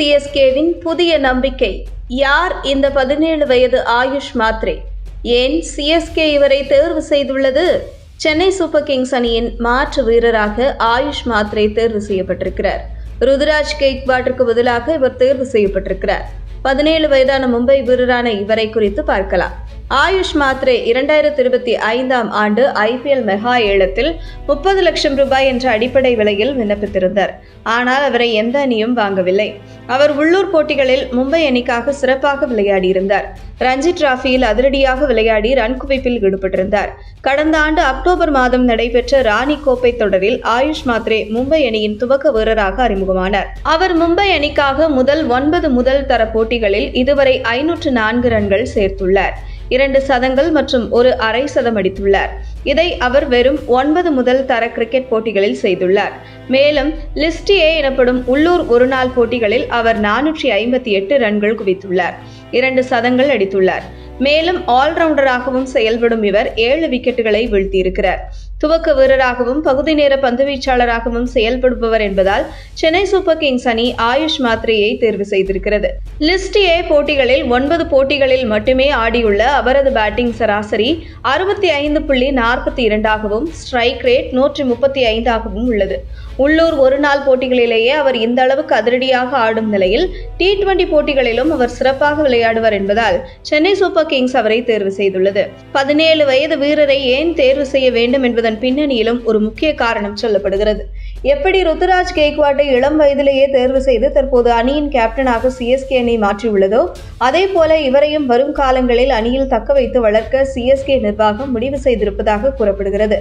சிஎஸ்கேவின் புதிய நம்பிக்கை. யார் இந்த பதினேழு வயது ஆயுஷ் மாத்ரே? ஏன் சிஎஸ்கே இவரை தேர்வு செய்துள்ளது? சென்னை சூப்பர் கிங்ஸ் அணியின் மாற்று வீரராக ஆயுஷ் மாத்ரே தேர்வு செய்யப்பட்டிருக்கிறார். ருதுராஜ் கேக்வாட்டிற்கு பதிலாக இவர் தேர்வு செய்யப்பட்டிருக்கிறார். பதினேழு வயதான மும்பை வீரரான இவரை குறித்து பார்க்கலாம். ஆயுஷ் மாத்ரே இரண்டாயிரத்தி இருபத்தி ஐந்தாம் ஆண்டு ஐபிஎல் மெகா ஏலத்தில் முப்பது லட்சம் ரூபாய் என்ற அடிப்படை விலையில் விண்ணப்பித்திருந்தார். ஆனால் அவரை எந்த அணியும் வாங்கவில்லை. அவர் உள்ளூர் போட்டிகளில் மும்பை அணிக்காக சிறப்பாக விளையாடியிருந்தார். ரஞ்சி டிராஃபியில் அதிரடியாக விளையாடி ரன் குவிப்பில் ஈடுபட்டிருந்தார். கடந்த ஆண்டு அக்டோபர் மாதம் நடைபெற்ற ராணி கோப்பை தொடரில் ஆயுஷ் மாத்ரே மும்பை அணியின் துவக்க வீரராக அறிமுகமானார். அவர் மும்பை அணிக்காக முதல் ஒன்பது முதல் தர போட்டிகளில் இதுவரை ஐநூற்று நான்கு ரன்கள் சேர்த்துள்ளார். இரண்டு சதங்கள் மற்றும் ஒரு அரை சதம் அடித்துள்ளார். இதை அவர் வெறும் ஒன்பது முதல் தர கிரிக்கெட் போட்டிகளில் செய்துள்ளார். மேலும் லிஸ்ட் ஏ எனப்படும் உள்ளூர் ஒருநாள் போட்டிகளில் அவர் நானூற்றி ஐம்பத்தி எட்டு ரன்கள் குவித்துள்ளார். இரண்டு சதங்கள் அடித்துள்ளார். மேலும் ஆல்ரவுண்டராகவும் செயல்படும் இவர் ஏழு விக்கெட்டுகளை வீழ்த்தியிருக்கிறார். துவக்க வீரராகவும் பகுதி நேர பந்துவீச்சாளராகவும் செயல்படுபவர் என்பதால் சென்னை சூப்பர் கிங்ஸ் அணி ஆயுஷ் மாத்ரேயை தேர்வு செய்திருக்கிறது. லிஸ்ட் ஏ போட்டிகளில் ஒன்பது போட்டிகளில் மட்டுமே ஆடியுள்ள அவரது பேட்டிங் சராசரி அறுபத்தி ஐந்து புள்ளி நாற்பத்தி இரண்டாகவும் ஸ்ட்ரைக் ரேட் நூற்றி முப்பத்தி ஐந்தாகவும் உள்ளது. உள்ளூர் ஒரு நாள் போட்டிகளிலேயே அவர் இந்த அளவுக்கு அதிரடியாக ஆடும் நிலையில் டி டுவெண்டி போட்டிகளிலும் அவர் சிறப்பாக விளையாடுவர் என்பதால் சென்னை சூப்பர் கிங்ஸ் அவரை தேர்வு செய்துள்ளது. பதினேழு வயது வீரரை ஏன் தேர்வு செய்ய வேண்டும் என்பதன் பின்னணியிலும் ஒரு முக்கிய காரணம் சொல்லப்படுகிறது. எப்படி ருத்துராஜ் கேக்வாட்டை இளம் வயதிலேயே தேர்வு செய்து தற்போது அணியின் கேப்டனாக சிஎஸ்கே அணி மாற்றியுள்ளதோ அதே போல இவரையும் வரும் காலங்களில் அணியில் தக்க வைத்து வளர்க்க சிஎஸ்கே நிர்வாகம் முடிவு செய்திருப்பதாக கூறப்படுகிறது.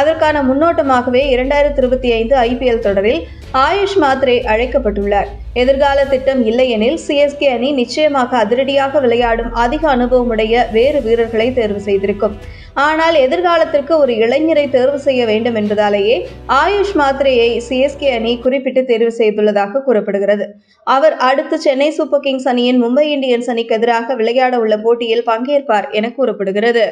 அதற்கான முன்னோட்டமாகவே இரண்டாயிரத்தி இருபத்தி ஐந்து ஐபிஎல் தொடரில் ஆயுஷ் மாத்ரே அழைக்கப்பட்டுள்ளார். எதிர்கால திட்டம் இல்லையெனில் சிஎஸ்கே அணி நிச்சயமாக அதிரடியாக விளையாடும் அதிக அனுபவமுடைய வேறு வீரர்களை தேர்வு செய்திருக்கும். ஆனால் எதிர்காலத்திற்கு ஒரு இளைஞரை தேர்வு செய்ய வேண்டும் என்பதாலேயே ஆயுஷ் மாத்ரேயை சிஎஸ்கே அணி குறிப்பிட்டு தேர்வு செய்துள்ளதாக கூறப்படுகிறது. அவர் அடுத்து சென்னை சூப்பர் கிங்ஸ் அணியின் மும்பை இந்தியன்ஸ் அணிக்கு எதிராக விளையாட உள்ள போட்டியில் பங்கேற்பார் என கூறப்படுகிறது.